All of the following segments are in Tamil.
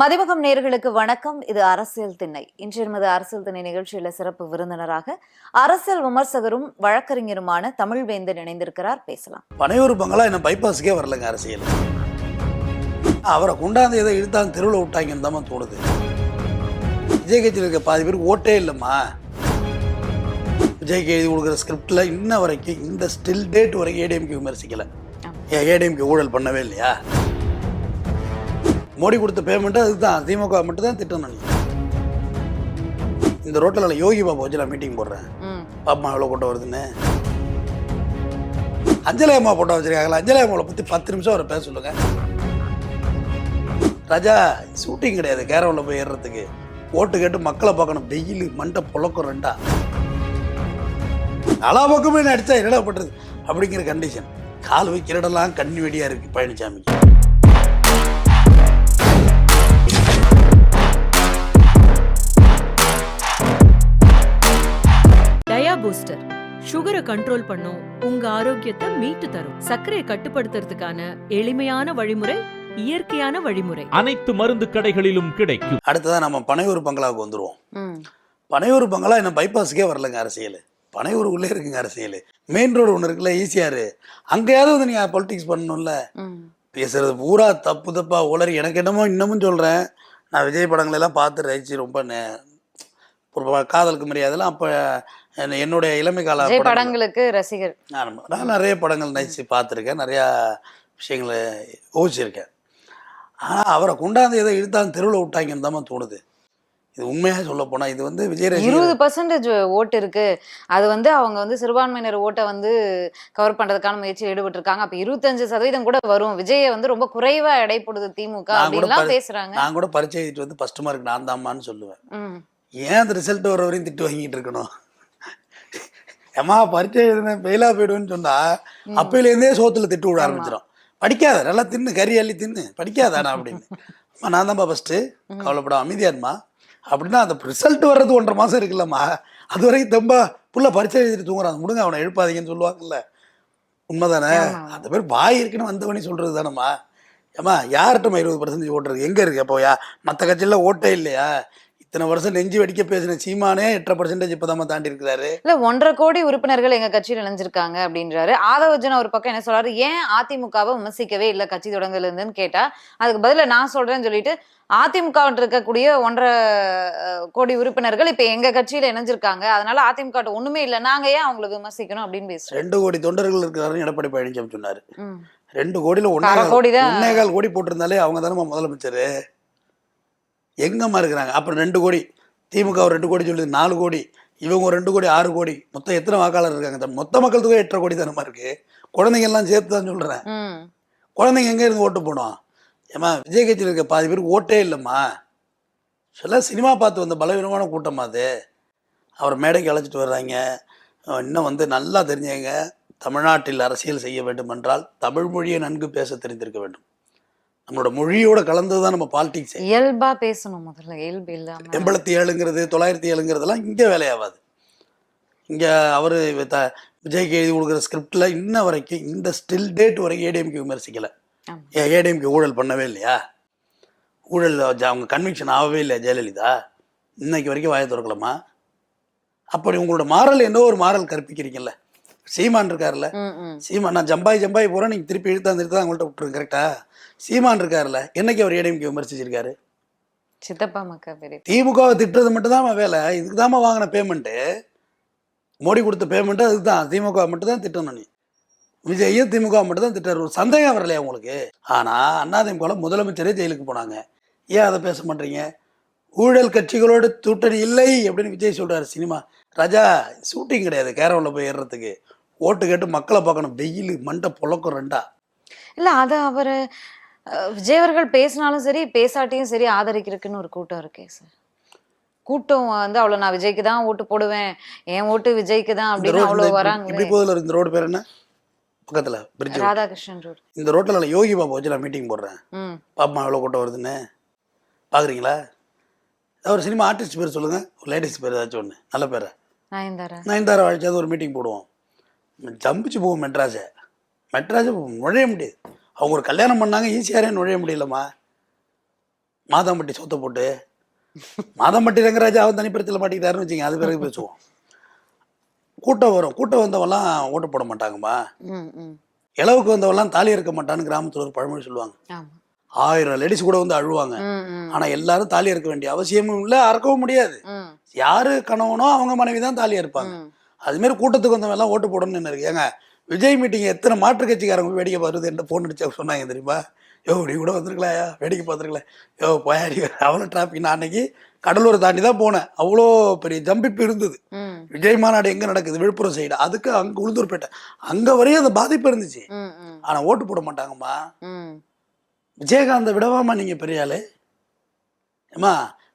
மதிவகம் நேர்களுக்கு வணக்கம். இது அரசியல் திண்ணை. இன்று நமது அரசியல் திண்ணை நிகழ்ச்சியில சிறப்பு விருந்தினராக அரசியல் விமர்சகரும் வழக்கறிஞருமான தமிழ்வேந்தன் இணைந்திருக்கிறார். பேசலாம். பனையூர் பங்களா என்ன பைபாஸுக்கே வரலங்க அரசியல். அவரை கொண்டாந்து எதை இழுத்தாந்து தெருவில் விட்டாங்கன்னு தான் தோணுது. விஜய் கட்சியில் இருக்க பாதி பேர் ஓட்டே இல்லைம்மா. விஜய்க்கு எழுதி கொடுக்குற ஸ்கிரிப்டில் இன்ன வரைக்கும் இந்த ஸ்டில் டேட் வரைக்கும் ஏடிஎம்கே விமர்சிக்கலை. ஏடிஎம்கே ஊழல் பண்ணவே இல்லையா? மோடி கொடுத்த பேமெண்ட்டு அதுக்கு தான் திமுக மட்டும் தான் திட்டணும் இந்த ரோட்டில் யோகி பாபா வச்சு நான் மீட்டிங் போடுறேன். ம். பாப்பா எவ்வளோ கூட்டம் வருதுன்னு. அஞ்சலி அம்மா போட்டோ வச்சிருக்காங்களா? அஞ்சலி அம்மாவை பற்றி பத்து நிமிஷம் அவரை பேச சொல்லுங்க. ராஜா ஷூட்டிங் கிடையாது. கேரவனில் போய் ஏறுறதுக்கு. ஓட்டு கேட்டு மக்களை பார்க்கணும். வெயில் மண்டை புழக்கம் ரெண்டா. நாலா பக்கமே நடிச்சா என்னடா பண்றது? அப்படிங்கிற கண்டிஷன் கால் வைக்கிறடெல்லாம் கண்ணி வெடியா இருக்கு பழனிசாமிக்கு பூஸ்டர் சுகரை கண்ட்ரோல் பண்ணும் உங்க ஆரோக்கியத்தை மீட்டு தரும். சர்க்கரையை கட்டுப்படுத்துறதுக்கான எளிமையான வழிமுறை இயற்கையான வழிமுறை. அனைத்து மருந்து கடைகளிலும் கிடைக்கும். அடுத்ததான் நம்ம பனையூர் பங்களாவுக்கு வந்துருவோம். பனையூர் பங்களா என்ன பைபாஸுக்கே வரலங்க அரசியல். பனையூர் உள்ளே இருக்குங்க அரசியல். மெயின் ரோடு ஒன்று இருக்குல்ல ஈஸியாரு அங்கேயாவது வந்து நீங்கள் பொலிட்டிக்ஸ் பண்ணணும்ல. பேசுறது பூரா தப்பு தப்பா உளறி எனக்கு என்னமோ இன்னமும் சொல்கிறேன் நான் விஜய் படங்கள் எல்லாம் பார்த்து ரசிச்சு ரொம்ப ஒரு காதலுக்கு மரியாதைலாம் அப்போ என்னுடைய இளமை கால படங்களுக்கு ரசிகர். நான் நிறைய படங்கள் நடிச்சு பார்த்துருக்கேன். நிறையா விஷயங்களை யோசிச்சிருக்கேன். ஆனால் அவரை கொண்டாந்து எதை இழுத்தாந்து தெருவில் விட்டாங்கன்னு தான் தோணுது. இது உண்மையாக சொல்ல போனால் இது வந்து விஜய் இருபது பர்சன்டேஜ் ஓட்டு இருக்கு. அது வந்து அவங்க வந்து சிறுபான்மையினர் ஓட்டை வந்து கவர் பண்றதுக்கான முயற்சியில் ஈடுபட்டு இருக்காங்க அப்ப இருபத்தஞ்சு சதவீதம் கூட வரும். விஜயை வந்து ரொம்ப குறைவா எடைப்படுது திமுக நான் கூட அப்படின்லாம் பேசுறாங்க. நான் கூட பரிச்சை வந்து ஃபஸ்ட்டு மார்க் நான் தாம்மான்னு சொல்லுவேன். ஏன் அந்த ரிசல்ட் வர வரையும் திட்டு வாங்கிட்டு இருக்கணும்? ஏமா பரீட்சை எழுதுன ஃபெயிலாக போயிடுவேன்னு சொன்னா அப்பையிலேருந்தே சோத்துல திட்டு விட ஆரம்பிச்சிடும் படிக்காத நல்லா தின்னு கறி அள்ளி தின்னு படிக்காதானா அப்படின்னு. அம்மா நான் தான்ப்பா ஃபஸ்ட்டு கவலைப்பட அமைதியாருமா அப்படின்னா அந்த ரிசல்ட் வர்றது ஒன்றரை மாதம் இருக்குல்லம்மா. அது வரைக்கும் தெம்பா புள்ள பரீட்சை எழுதிட்டு தூங்குறான். முடுங்க அவனை எழுப்பாதீங்கன்னு சொல்லுவாங்கல்ல. உண்மைதானே. அந்த பேர் பாய் இருக்குன்னு வந்தவனி சொல்றது தானம்மா. ஏம்மா யார்கிட்டமா இருபது பர்சன்டேஜ் ஓட்டுறது எங்கே இருக்கு? அப்போ யா மற்ற கட்சியில் ஓட்டே இல்லையா? இத்தனை வருஷம் நெஞ்சு வெடிக்க பேசின சீமானே எட்டரை பர்சன்டேஜ் இப்போ தாண்டி இருக்கிறாரு. இல்ல ஒன்றரை கோடி உறுப்பினர்கள் எங்க கட்சியில் இணைஞ்சிருக்காங்க அப்படின்றாரு. ஆதவஜன் ஒரு பக்கம் என்ன சொல்றாரு ஏன் அதிமுகவை விமர்சிக்கவே இல்ல கட்சி தொடங்கல இருந்துன்னு கேட்டா அதுக்கு பதிலா நான் சொல்றேன்னு சொல்லிட்டு அதிமுக இருக்கக்கூடிய ஒன்றரை கோடி உறுப்பினர்கள் இப்ப எங்க கட்சியில இணைஞ்சிருக்காங்க. அதனால அதிமுக ஒண்ணுமே இல்ல நாங்க ஏன் அவங்கள விமர்சிக்கணும் அப்படின்னு பேசுறோம்? ரெண்டு கோடி தொண்டர்கள் இருக்கிறாருன்னு எடப்பாடி பழனிசாமி சொன்னார். ரெண்டு கோடியில் ஒன்னே கோடி தான். ஒன்னே கால் கோடி போட்டிருந்தாலே அவங்க தானே முதலமைச்சர்? எங்கம்மா இருக்கிறாங்க அப்புறம் ரெண்டு கோடி. திமுக ஒரு ரெண்டு கோடி சொல்லுது நாலு கோடி. இவங்க ஒரு ரெண்டு கோடி ஆறு கோடி. மொத்தம் எத்தனை வாக்காளர் இருக்காங்க? மொத்த மக்கள் தொகை எட்டரை கோடி தானமா இருக்கு குழந்தைங்க எல்லாம் சேர்த்து தான் சொல்கிறேன் ம். குழந்தைங்க எங்கே இருந்து ஓட்டு போனோம்? ஏம்மா விஜய் கட்சியில் இருக்க பாதி பேர் ஓட்டே இல்லைம்மா. சில சினிமா பார்த்து வந்த பலவீனமான கூட்டமா அது. அவர் மேடைக்கு அழைச்சிட்டு வர்றாங்க. இன்னும் வந்து நல்லா தெரிஞ்சவங்க. தமிழ்நாட்டில் அரசியல் செய்ய வேண்டும் என்றால் தமிழ் மொழியை நன்கு பேச தெரிந்திருக்க வேண்டும். நம்மளோட மொழியோட கலந்தது தான் நம்ம பாலிடிக்ஸ் இயல்பா பேசணும் முதல்ல இயல்பு இல்லாம. எண்பத்தி ஏழுங்கிறது தொள்ளாயிரத்தி ஏழுங்கிறதெல்லாம் இங்கே வேலையாகாது. இங்கே அவர் த விஜய்க்கு எழுதி கொடுக்குற ஸ்கிரிப்டில் இன்ன வரைக்கும் இந்த ஸ்டில் டேட் வரைக்கும் ஏடிஎம்கே விமர்சிக்கலை. ஏன் ஏடிஎம்கே ஊழல் பண்ணவே இல்லையா? ஊழல் அவங்க கன்விக்ஷன் ஆகவே இல்லையா ஜெயலலிதா? இன்னைக்கு வரைக்கும் வாயை திறக்கலாமா? அப்படி உங்களோட மாறல் என்ன ஒரு மாறல் கற்பிக்கிறீங்கல்ல? சீமான் இருக்கார்ல. சீமான் நான் ஜம்பாய் ஜம்பாய் போகிறேன் நீங்கள் திருப்பி இழுத்தா அந்த தான் அவங்கள்ட்ட விட்டுருங்க கரெக்டா சீமான் இருக்கார்ல என்னைக்கு அவர் ஏடிஎம்கே விமர்சிச்சிருக்காரு? சித்தப்பா மக்கா பெரிய திமுகவை திட்டுறது மட்டும் தான் வேலை இதுக்கு தாம்மா வாங்கின பேமெண்ட்டு மோடி கொடுத்த பேமெண்ட்டு அதுக்கு தான் திமுக மட்டும் தான் திட்டணும் நீ. விஜயும் திமுக மட்டும் தான் திட்டார் ஒரு சந்தேகம் வரலையா உங்களுக்கு? ஆனால் அதிமுக முதலமைச்சரே ஜெயிலுக்கு போனாங்க. ஏன் அதை பேச மாட்டீங்க? ஊழல் கட்சிகளோடு கூட்டணி இல்லை அப்படின்னு விஜய் சொல்றாரு சினிமா. ராஜா ஷூட்டிங் கிடையாது கேரவனில் போய் ஏறுறதுக்கு. ஓட்டு கேட்டு மக்களை பார்க்கணும் வெயில் மண்டை புழக்கம் ரெண்டா. இல்ல அத அவரு விஜய் அவர்கள் பேசினாலும் சரி பேசாட்டியும் சரி ஆதரிக்கிறதுக்குன்னு ஒரு கூட்டம் இருக்கே சார். கூட்டம் வந்து அவ்வளவு நான் விஜய்க்கு தான் ஓட்டு போடுவேன் என் ஓட்டு விஜய்க்கு தான் அப்படின்னு ரோடு அவ்வளவு இப்படி வராங்க போதில் இந்த ரோடு பேர் என்ன? பக்கத்தில் பிரிட்ஜ் ராதாகிருஷ்ணன் ரோடு. இந்த ரோட்டில் யோகி பாபா வச்சு நான் மீட்டிங் போடுறேன். பாப்பா எவ்வளோ கூட்டம் வருதுன்னு. பார்க்குறீங்களா ஒரு சினிமா ஆர்டிஸ்ட் பேர் சொல்லுங்கள் ஒரு லேடிஸ் பேர் ஏதாச்சும் ஒன்று நல்ல பேரை? நயன்தாரா? நயன்தாரா அழைச்சாது ஒரு மீட்டிங் போடுவோம். ஜம்பிச்சு போவோம் மெட்ராஸை. மெட்ராஸை நுழைய முடியாது. அவங்க ஒரு கல்யாணம் பண்ணாங்க ஈஸியாரே நுழைய முடியலம்மா. மாதம்பட்டி சொத்தை போட்டு. மாதம்பட்டி ரங்கராஜா அவன் தனிப்படத்தில் மாட்டிக்கிட்டாருன்னு வச்சுங்க அது பிறகு பேசுவோம். கூட்டம் வரும். கூட்டம் வந்தவெல்லாம் ஓட்டு போட மாட்டாங்கம்மா. இளவுக்கு வந்தவெல்லாம் தாலி இருக்க மாட்டான்னு கிராமத்துல ஒரு பழமொழி சொல்லுவாங்க. ஆயிரம் லேடிஸ் கூட வந்து அழுவாங்க. ஆனா எல்லாரும் தாலி இருக்க வேண்டிய அவசியமும் இல்லை அறக்கவும் முடியாது. யாரு கணவனோ அவங்க மனைவி தான் தாலி இருப்பாங்க. அது மாதிரி கூட்டத்துக்கு வந்தவங்க எல்லாம் ஓட்டு போடணும்னு என்ன இருக்கு ஏங்க விஜய் மீட்டிங் எத்தனை மாற்று கட்சிக்காரங்க வேடிக்கை பார்த்து என்ன ஃபோன் அடிச்சு சொன்னாங்க தெரியுமா? யோ இப்படி கூட வந்திருக்கலாயா வேடிக்கை பார்த்துருக்கல. யோ போயாடி அவ்வளோ டிராஃபிக் நான் அன்னைக்கு கடலூரை தாண்டி தான் போனேன். அவ்வளோ பெரிய ஜம்பிப்பு இருந்தது. விஜய் மாநாடு எங்கே நடக்குது? விழுப்புரம் சைடு அதுக்கு அங்கே உளுந்தூர்பேட்டை. அங்கே வரையும் அந்த பாதிப்பு இருந்துச்சு. ஆனால் ஓட்டு போட மாட்டாங்கம்மா. விஜயகாந்தை விடவாமா நீங்கள் பெரிய ஆளு ஏம்மா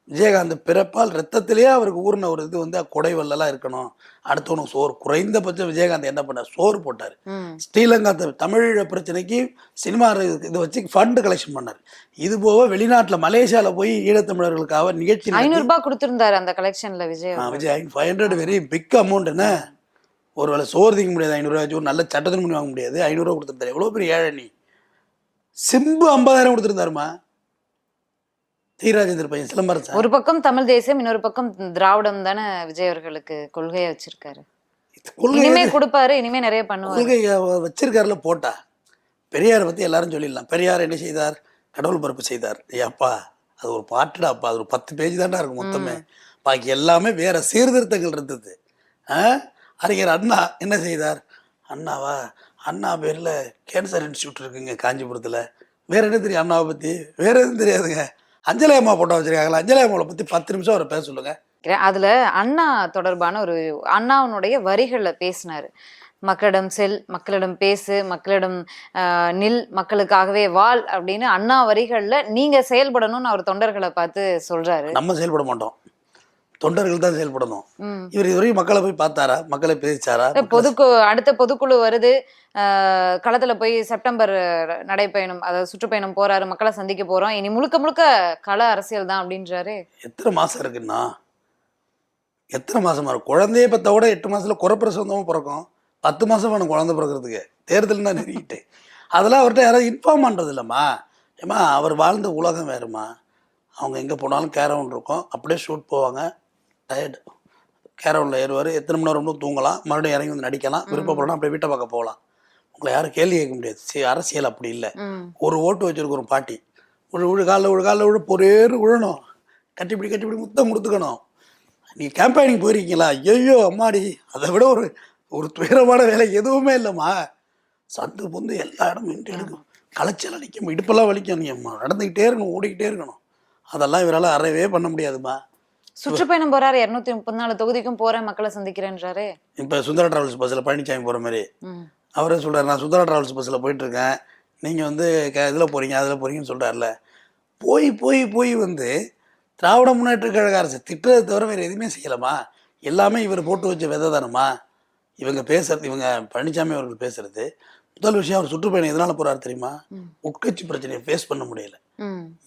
விஜயகாந்த் பிறப்பால் ரத்தத்திலேயே அவருக்கு ஊறின ஒரு இது வந்து குடைவல்லாம் இருக்கணும். அடுத்தவனுக்கு சோறு. குறைந்தபட்சம் விஜயகாந்த் என்ன பண்ணார்? சோறு போட்டார். ஸ்ரீலங்கா தமிழ் பிரச்சனைக்கு சினிமா இது வச்சு ஃபண்டு கலெக்ஷன் பண்ணார். இது போக வெளிநாட்டில் மலேசியாவில் போய் ஈழத்தமிழர்களுக்காக நிகழ்ச்சி நடத்தி- ஐநூறு ரூபாய் கொடுத்திருந்தாரு அந்த கலெக்ஷன்ல Vijay. Vijay five hundred very big amount என்ன? ஒரு வேளை சோறு திங்க முடியாது ஐநூறுரூவா வச்சு ஒரு நல்ல சட்டத்தின் பண்ணி வாங்க முடியாது ஐநூறுரூவா கொடுத்துருந்தாரு. எவ்வளோ பெரிய ஏழை நீ? சிம்பு ஐம்பதாயிரம் கொடுத்துருந்தாருமா? தீராஜேந்திர பையன் சிலம்பரசன் ஒரு பக்கம் தமிழ் தேசியம் இன்னொரு பக்கம் திராவிடம் தானே விஜய் அவர்களுக்கு கொள்கையை வச்சிருக்காரு. இனிமே கொடுப்பாரு இனிமே நிறைய பண்ணுவாரு. கொள்கை அவ- வச்சிருக்காருல போட்டா. பெரியாரை பற்றி எல்லாரும் சொல்லிடலாம். பெரியார் என்ன செய்தார்? கடவுள் பிறப்பு செய்தார். ஏய் அப்பா அது ஒரு பாட்டுடா அப்பா. அது ஒரு பத்து பேஜ் தான்டா இருக்கும் மொத்தமே. பாக்கி எல்லாமே வேற சீர்திருத்தங்கள் இருந்தது? அறிஞர் அண்ணா என்ன செய்தார்? அண்ணாவா? அண்ணா பேரில் கேன்சர் இன்ஸ்டியூட் இருக்குங்க காஞ்சிபுரத்தில். வேற என்ன தெரியும் அண்ணாவை பற்றி வேற எதுவும் தெரியாதுங்க. அஞ்சலி அம்மா போட்டோ வச்சிருக்காங்களா? அஞ்சலி அம்மாவை பற்றி பத்து நிமிஷம் அவரை பேச சொல்லுங்க. அதுல அண்ணா தொடர்பான ஒரு அண்ணாவுடைய வரிகள்ல பேசினாரு. மக்களிடம் செல் மக்களிடம் பேசு மக்களிடம் நில் மக்களுக்காகவே வாழ் அப்படின்னு அண்ணா வரிகள்ல நீங்க செயல்படணும்னு அவர் தொண்டர்களை பார்த்து சொல்றாரு. நம்ம செயல்பட மாட்டோம். தொண்டர்கள் தான் செயல்படணும். இவர் இதுவரைக்கும் மக்களை போய் பார்த்தாரா? மக்களை பேசிச்சாரா? பொதுக்கு அடுத்த பொதுக்குழு வருது. களத்துல போய் செப்டம்பர் நடைப்பயணம் அதாவது சுற்றுப்பயணம் போறாரு மக்களை சந்திக்க போறோம். இனி முழுக்க முழுக்க கள அரசியல் தான் அப்படின்றாரு. எத்தனை மாசம் இருக்குன்னா? எத்தனை மாசமா இருக்கும் குழந்தைய பத்த விட எட்டு மாசத்துல குறப்பிரசவந்தமும் பிறக்கும். பத்து மாசம் வேணும் குழந்தை பிறக்கிறதுக்கு. தேர்தல் தான் நெருங்கிட்டு. அதெல்லாம் அவர்கிட்ட யாராவது இன்ஃபார்ம் பண்றது இல்லைம்மா. ஏம்மா அவர் வாழ்ந்த உலகம் வேறுமா அவங்க எங்கே போனாலும் கேரவன் இருக்கும். அப்படியே ஷூட் போவாங்க. டயர்டு கேரவனில் ஏறுவார். எத்தனை மணி நேரம் தூங்கலாம். மறுபடியும் இறங்கி வந்து நடிக்கலாம். விருப்பப்படணும் அப்படியே வீட்டை பார்க்க போகலாம். உங்களை யாரும் கேள்வி கேட்க முடியாது. சரி அரசியல் அப்படி இல்லை. ஒரு ஓட்டு வச்சிருக்க ஒரு பாட்டி. ஒரு விழு காலில் விழு காலில் விழு பொறேறு விழணும் கட்டிப்பிடி கட்டிப்பிடி முத்தம் கொடுத்துக்கணும். நீ கேம்பெயினிங் போயிருக்கீங்களா? ஐயோ அம்மாடி. அதை விட ஒரு ஒரு துயரமான வேலை எதுவுமே இல்லைம்மா. சந்து பொந்து எல்லா இடமும் இன்ட்டு எடுக்கும் களைச்சல் அடிக்கும். இடுப்பெல்லாம் வலிக்கும். நீ அம்மா நடந்துக்கிட்டே இருக்கணும் ஓடிக்கிட்டே இருக்கணும். அதெல்லாம் இவரால் அறவே பண்ண முடியாதும்மா. சுற்றுப்பயணம் போறாரு இருநூத்தி முப்பத்தி நாலு தொகுதிக்கும் போறேன் மக்களை சந்திக்கிறேன்றாரு. இப்போ சுந்தர டிராவல்ஸ் பஸ்ஸில் பழனிசாமி போகிற மாதிரி. அவரே சொல்றாரு நான் சுந்தரா டிராவல்ஸ் பஸ்ஸில் போயிட்டுருக்கேன். நீங்கள் வந்து க இதில் போகிறீங்க அதில் போகிறீங்கன்னு சொல்கிறாருல போய் போய் போய் வந்து திராவிட முன்னேற்ற கழக அரசு திட்டத்தை தவிர வேறு எதுவுமே செய்யலாமா எல்லாமே இவர் போட்டு வச்ச விதை தானம்மா. இவங்க பேசுறது இவங்க பழனிசாமி அவர்கள் பேசுறது. முதல் விஷயம் அவர் சுற்றுப்பயணம் எதனால போறாரு தெரியுமா. உட்கட்சி பிரச்சனையை ஃபேஸ் பண்ண முடியல.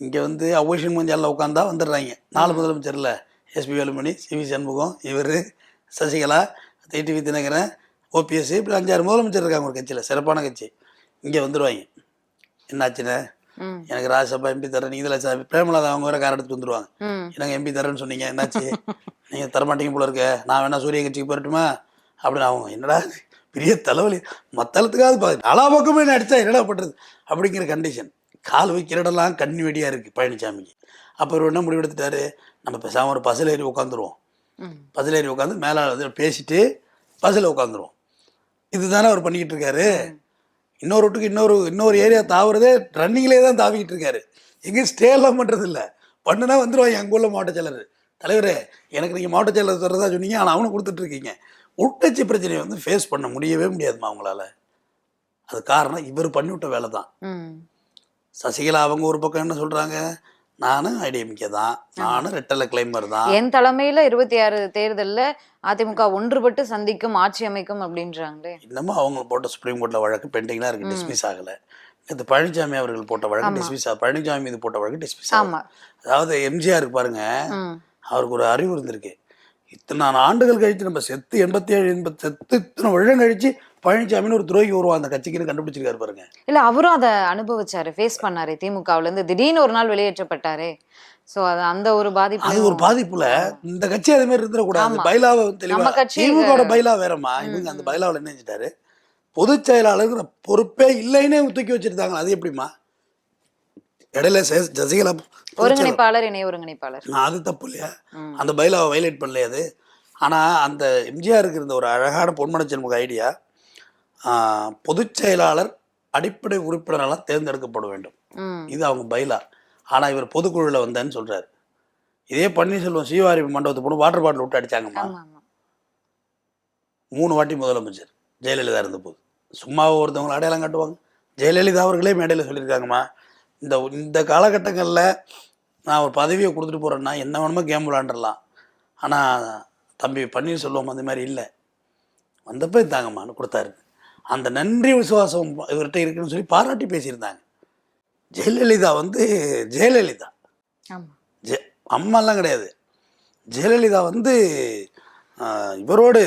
இங்கே வந்து அவோஷன் மஞ்சாலில் உட்காந்தா வந்துடுறாங்க. நாலு முதலமைச்சரில். எஸ்பி வேலுமணி சிவி சண்முகம் இவர் சசிகலா டிடிவி தினகரன் ஓபிஎஸ் இப்படி அஞ்சாறு முதலமைச்சர் இருக்காங்க ஒரு கட்சியில். சிறப்பான கட்சி. இங்கே வந்துடுவாங்க என்னாச்சுண்ணே ம். எனக்கு ராஜ்சபா எம்பி தரேன் நீங்கள் இதில் பிரேமலாதா அவங்க வேற கார் எடுத்துட்டு வந்துருவாங்க. எனக்கு எம்பி தரேன்னு சொன்னீங்க என்னாச்சு? நீங்கள் தரமாட்டீங்க போல இருக்க. நான் வேணா சூரிய கட்சிக்கு போயிட்டுமா அப்படின்னு அவங்க என்னடா? பெரிய தலைவலி. மத்தளத்துக்காவது பா நாலா பக்கமே அடிச்சா என்னடா பண்ணுறது அப்படிங்கிற கண்டிஷன் கால் வைக்கிற இடம்லாம் கண்ணி வெடியாக இருக்குது பழனிசாமிக்கு அப்போ இவர் என்ன முடிவு எடுத்துட்டாரு நம்ம பேசாமல் ஒரு பஸ்ஸில் ஏறி உட்காந்துருவோம் பஸ்ஸில் ஏறி உட்காந்து மேலே இதில் பேசிட்டு பஸ்ஸில் உட்காந்துருவோம் இதுதானே அவர் பண்ணிக்கிட்டு இருக்காரு. இன்னொரு வீட்டுக்கு இன்னொரு இன்னொரு ஏரியா தாவுறதே ரன்னிங்லேயே தான் தாவிக்கிட்டு இருக்காரு. எங்கேயும் ஸ்டே எல்லாம் பண்ணுறது இல்லை. பண்ணுனா வந்துருவாங்க எங்கள் ஊரில் மாவட்ட செயலர். தலைவரே எனக்கு நீங்கள் மாவட்ட செயலர் தரதா சொன்னீங்க ஆனால் அவனை கொடுத்துட்டு இருக்கீங்க. உட்கட்சி பிரச்சனையை வந்து ஃபேஸ் பண்ண முடியவே முடியாதுமா அவங்களால. அது காரணம் இவர் பண்ணிவிட்ட வேலை தான் சசிகலா அவங்க ஒரு பக்கம் என்ன சொல்கிறாங்க நானும் ஐடிஎம்கே தான். நானும் ரெட்டலை கிளைமர் தான். என் தலைமையில இருபத்தி ஆறு தேர்தல்ல அதிமுக ஒன்றுபட்டு சந்திக்கும் ஆட்சி அமைக்கும் அப்படின்றாங்களே. இன்னமும் அவங்க போட்ட சுப்ரீம் கோர்ட்டில் வழக்கு பெண்டிங்லாம் இருக்குது டிஸ்மிஸ் ஆகலை. நேற்று பழனிசாமி அவர்கள் போட்ட வழக்கு. டிஸ்மிஸ் ஆக பழனிசாமி மீது போட்ட வழக்கு டிஸ்மிஸ் ஆகும் அதாவது எம்ஜிஆர் பாருங்க அவருக்கு ஒரு அறிவு இருந்திருக்கு. இத்தனை ஆண்டுகள் கழித்து நம்ம செத்து எண்பத்தி ஏழு எண்பத்தி செத்து இத்தனை வருடம் கழிச்சு பழனிசாமின்னு ஒரு துரோகி உருவா அந்த கட்சிக்குன்னு கண்டுபிடிச்சிருக்காரு பாருங்க. இல்ல அவரும் அதை அனுபவிச்சாரு ஃபேஸ் பண்ணாரு திமுகவுல இருந்து. திடீர்னு ஒரு நாள் வெளியேற்றப்பட்டாரே. சோ அது அந்த ஒரு பாதிப்பு அது ஒரு பாதிப்புல இந்த கட்சி அதே மாதிரி இருந்துடக்கூடாது. பைலாவை தெளிவா நம்ம கட்சி திமுக பைலா வேறம்மா. ம், இவங்க அந்த. பைலாவில் என்ன செஞ்சிட்டாரு? பொதுச் செயலாளருங்கிற பொறுப்பே இல்லைன்னே தூக்கி வச்சிருந்தாங்க அது எப்படிம்மா? இடையில செயலாளர். ஒருங்கிணைப்பாளர் இணை ஒருங்கிணைப்பாளர். அது தப்பு இல்லையா. அந்த பைலாவை வைலேட் பண்ணலையா அது. ஆனால் அந்த எம்ஜிஆருக்கு இருந்த ஒரு அழகான பொன்மனச்செல்முக ஐடியா பொதுச் செயலாளர் அடிப்படை உறுப்பினரெல்லாம் தேர்ந்தெடுக்கப்பட வேண்டும். இது அவங்க பைலா. ஆனால் இவர் பொதுக்குழுவில் வந்தேன்னு சொல்றாரு. இதே பன்னீர்செல்வம் சீவாரி மண்டபத்தை போட்டு வாட்டர் பாட்டில் விட்டு ஆமா மூணு வாட்டி முதலமைச்சர். ஜெயலலிதா இருந்தபோது. சும்மா ஒருத்தவங்களை அடையாளம் காட்டுவாங்க. ஜெயலலிதா அவர்களே மேடையில் சொல்லியிருக்காங்கம்மா. இந்த இந்த காலகட்டங்களில் நான் ஒரு பதவியை கொடுத்துட்டு போகிறேன்னா என்ன வேணுமோ கேம் விளாண்டுடலாம் ஆனால் தம்பி பன்னீர்செல்வம் அந்த மாதிரி இல்லை. வந்தப்போ இதாங்கம்மான்னு கொடுத்தாரு. அந்த நன்றி விசுவாசம் இவர்கிட்ட இருக்குன்னு சொல்லி பாராட்டி பேசியிருந்தாங்க. ஜெயலலிதா வந்து ஜெயலலிதா. ஜெ அம்மாலாம் கிடையாது. ஜெயலலிதா வந்து இவரோடு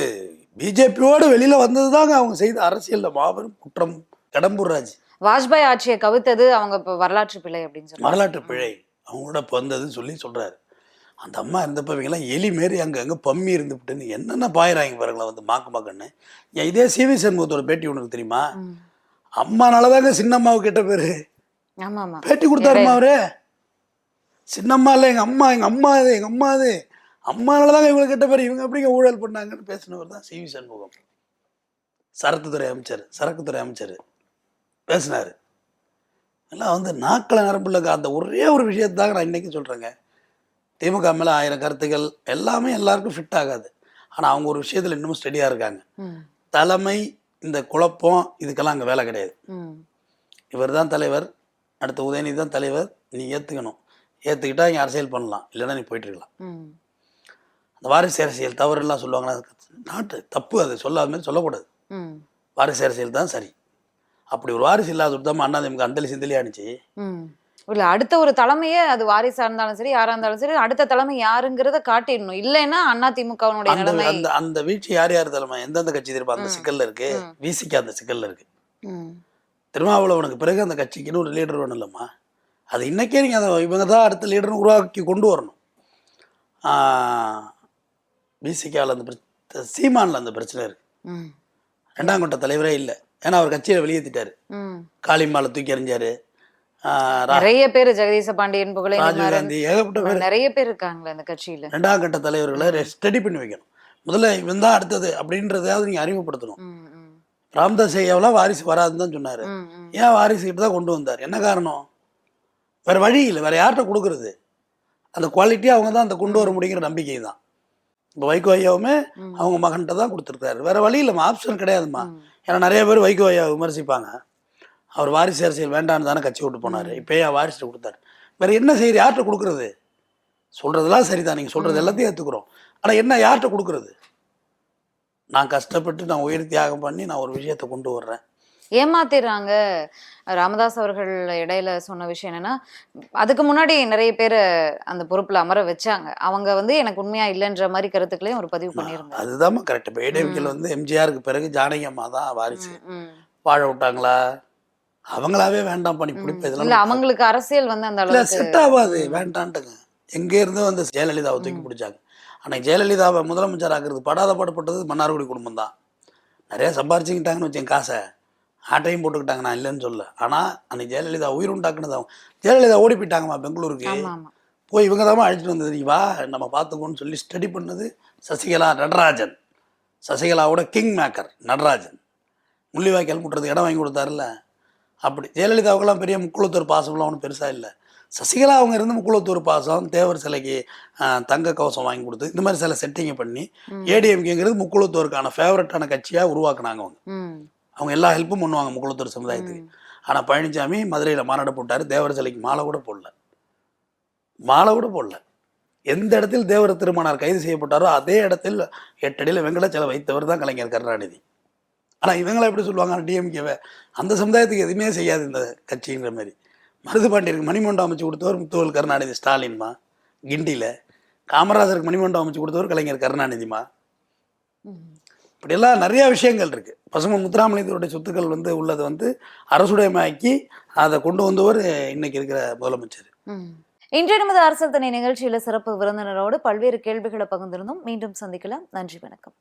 பிஜேபியோடு வெளியில் வந்தது தாங்க அவங்க செய்த அரசியலில் மாபெரும் குற்றம் கடம்பூர் ராஜ் வாஜ்பாய் ஆட்சியை கவித்தது அவங்க இப்ப வரலாற்று பிழை அப்படின்னு சொல்றாங்க. வரலாற்று பிழை. அவங்களோட இப்போ வந்ததுன்னு சொல்லி சொல்கிறாரு அந்த அம்மா இருந்தப்ப இவங்கெல்லாம் எலி மாரி அங்கே அங்கே பம்மி இருந்துவிட்டுன்னு என்னென்ன பாயிறாங்க பாருங்களேன் வந்து மாக்கு மாக்கன்னு. ஏன் இதே சிவி சண்முகத்தோட பேட்டி உனக்கு தெரியுமா. அம்மானால தாங்க சின்னம்மாவுக்கு கெட்ட பேர். பேட்டி கொடுத்தாருமா அவரு? சின்னம்மா இல்லை எங்கள் அம்மா எங்கள் அம்மா இது எங்கள் அம்மா இது அம்மானால தாங்க இவங்களுக்கு கெட்ட பேர். இவங்க எப்படிங்க ஊழல் பண்ணாங்கன்னு பேசினவர் தான் சிவி சண்முகம். சரக்குத்துறை அமைச்சர் சரக்குத்துறை அமைச்சர் பேசினார். எல்லாம் வந்து நாக்கில் நரம்புல அந்த ஒரே ஒரு விஷயத்தாங்க நான் இன்னைக்கு சொல்கிறேங்க திமுக மேலே ஆயிரம் கருத்துக்கள் எல்லாமே எல்லாருக்கும் ஃபிட் ஆகாது ஆனால் அவங்க ஒரு விஷயத்தில் இன்னமும் ஸ்டெடியாக இருக்காங்க. தலைமை இந்த குழப்பம் இதுக்கெல்லாம் அங்கே வேலை கிடையாது. இவர் தான் தலைவர் அடுத்த உதயநிதி தான் தலைவர் நீ ஏற்றுக்கணும் ஏற்றுக்கிட்டா இங்கே அரசியல் பண்ணலாம் இல்லைன்னா நீ போயிட்டு இருக்கலாம் ம். அந்த வாரிசு அரசியல் தவறுலாம் சொல்லுவாங்களா நாட்டு தப்பு அது சொல்லாத மாதிரி சொல்லக்கூடாது. வாரிசு அரசியல் தான் சரி அப்படி ஒரு வாரிசு இல்லாத தான் அண்ணா திமுக அந்தலி சிந்தலி ஆனிச்சு. இல்ல அடுத்த ஒரு தலைமையே அது வாரிசா இருந்தாலும் சரி யாரா இருந்தாலும் சரி அடுத்த தலைமை யாருங்கிறத காட்டிடணும். இல்லைன்னா அண்ணா திமுகவினுடைய அந்த நிலைமை அந்த அந்த வீழ்ச்சி யார் யார் தலைமை? எந்தெந்த கட்சி திரும்ப அந்த. சிக்கல்ல இருக்கு. விசிக்கு அந்த சிக்கல்ல இருக்கு. திருமாவளவனுக்கு பிறகு அந்த கட்சிக்குன்னு ஒரு லீடர் வேணும் இல்லைம்மா. அது இன்னைக்கே நீங்கள் அதை இவங்க தான் அடுத்த லீடர்னு உருவாக்கி கொண்டு வரணும். பிசிகாவில் அந்த பிரச்சனை சீமானில் அந்த பிரச்சனை இருக்கு. ரெண்டாம் கட்ட தலைவரே இல்லை. ஏன்னா அவர் கட்சியை வெளியேற்றிட்டாரு. காளிமாலை தூக்கி எறிஞ்சாரு. நிறைய பேர் ஜெகதீச பாண்டியன் புகழை ராஜீவ்காந்தி ஏகப்பட்ட பேர். நிறைய பேர் இருக்காங்களே அந்த கட்சியில. ரெண்டாம் கட்ட தலைவர்களை ஸ்டடி பண்ணி வைக்கணும். முதல்ல இவன் தான் அடுத்தது அப்படின்றதையாவது நீங்கள் அறிமுகப்படுத்தணும். ராம்தாஸ் ஐயாவெல்லாம் வாரிசு வராதுன்னு தான் சொன்னார். ஏன் வாரிசு கிட்ட தான் கொண்டு வந்தார்? என்ன காரணம்? வேற வழி இல்லை. வேற யார்கிட்ட கொடுக்கறது? அந்த குவாலிட்டி அவங்க தான் அந்த கொண்டு வர முடியுங்கிற நம்பிக்கை தான். இப்போ வைகோ ஐயாவுமே. அவங்க மகன்கிட்ட தான் கொடுத்துருக்காரு. வேற வழி இல்லைம்மா. ஆப்ஷன் கிடையாதும்மா. ம். ஏன்னா நிறைய பேர் வைகோ ஐயா விமர்சிப்பாங்க. அவர் வாரிசு அரசியல் வேண்டான்னு தானே கட்சி விட்டு போனார். இப்போ ஏன் வாரிசு கொடுத்தாரு. வேற என்ன செய்யுது யார்கிட்ட கொடுக்கறது? சொல்றதெல்லாம் சரிதான். நீங்கள் சொல்றது எல்லாத்தையும் ஏற்றுக்குறோம் ஆனால் என்ன யார்கிட்ட கொடுக்கறது? நான் கஷ்டப்பட்டு நான் உயிர் தியாகம் பண்ணி நான் ஒரு விஷயத்தை கொண்டு வர்றேன். ஏமாத்திடுறாங்க. ராமதாஸ் அவர்கள் இடையில சொன்ன விஷயம் என்னன்னா அதுக்கு முன்னாடி நிறைய பேர் அந்த பொறுப்புல அமர வச்சாங்க. அவங்க வந்து எனக்கு உண்மையா இல்லைன்ற மாதிரி கருத்துக்களையும் ஒரு பதிவு பண்ணியிருந்தாங்க. அதுதான்மா கரெக்ட் இப்போ ஏடிஎம்கேல வந்து எம்ஜிஆருக்கு பிறகு ஜானகி அம்மா தான் வாரிசு. வாழ விட்டாங்களா? அவங்களாவே வேண்டாம் பண்ணி பிடிப்ப இதெல்லாம் அவங்களுக்கு அரசியல் வந்து அந்த இல்ல செட் ஆகாது வேண்டான்ட்டுங்க. எங்க இருந்தோ வந்து ஜெயலலிதாவை தூக்கி பிடிச்சாங்க. அன்னைக்கு ஜெயலலிதாவை முதலமைச்சர் ஆக்குறது படாத பாடுபட்டது மன்னார்குடி குடும்பம் தான். நிறைய சம்பாரிச்சுக்கிட்டாங்கன்னு வச்சேன் காசை. ஆட்டையும் போட்டுக்கிட்டாங்க நான் இல்லைன்னு சொல்ல ஆனால் அன்னைக்கு ஜெயலலிதா உயிர் உண்டாக்குனது அவங்க. ஜெயலலிதா ஓடி போயிட்டாங்கம்மா பெங்களூருக்கு. போய் இவங்க தான் அழைச்சிட்டு வந்தது. நீ வா நம்ம பார்த்துக்கோன்னு சொல்லி ஸ்டடி பண்ணது சசிகலா நடராஜன். சசிகலாவோட கிங் மேக்கர் நடராஜன். முள்ளிவாய்க்கால் முட்டுறதுக்கு இடம் வாங்கி கொடுத்தாருல்ல. அப்படி. ஜெயலலிதாவுக்கெல்லாம் பெரிய முக்குளத்தூர் பாசம்லாம் ஒன்றும் பெருசாக இல்லை. சசிகலா அவங்க இருந்து முக்குளத்தூர் பாசம் தேவர் சிலைக்கு தங்க கவசம் வாங்கி கொடுத்து இந்த மாதிரி சில செட்டிங்கை பண்ணி. ஏடிஎம்கேங்கிறது முக்குளத்தூருக்கான ஃபேவரட்டான கட்சியாக உருவாக்குனாங்க அவங்க. அவங்க எல்லா ஹெல்ப்பும் பண்ணுவாங்க முக்குளத்தூர் சமுதாயத்துக்கு. ஆனால் பழனிசாமி மதுரையில் மாநாடு போட்டார் தேவர் சிலைக்கு மாலை கூட போடல. மாலை கூட போடல. எந்த இடத்தில் தேவர திருமணார் கைது செய்யப்பட்டாரோ அதே இடத்தில் எட்டடியில் வெங்கடாச்சலம் வைத்தவர் தான் கலைஞர் கருணாநிதி. ஆனால் இவங்களை எப்படி சொல்லுவாங்க? டிஎம்கேவை அந்த சமுதாயத்துக்கு எதுவுமே செய்யாது இந்த கட்சிங்கிற மாதிரி மருதுபாண்டியருக்கு மணிமண்டபம் அமைச்சு கொடுத்தவர் முத்துவல் கருணாநிதி ஸ்டாலின்மா. கிண்டியில் காமராஜருக்கு மணிமண்டபம் அமைச்சு கொடுத்தவர் கலைஞர் கருணாநிதிமா. இப்படியெல்லாம் நிறைய விஷயங்கள் இருக்கு. பசுமன் முத்துராமலிங்கருடைய சொத்துக்கள் வந்து உள்ளது வந்து அரசுடையமாக்கி அதை கொண்டு வந்தவர் இன்னைக்கு இருக்கிற முதலமைச்சர். இன்றைய நமது அரசியல் தனி நிகழ்ச்சியில சிறப்பு விருந்தினரோடு பல்வேறு கேள்விகளை பகிர்ந்திருந்தோம். மீண்டும் சந்திக்கலாம். நன்றி வணக்கம்.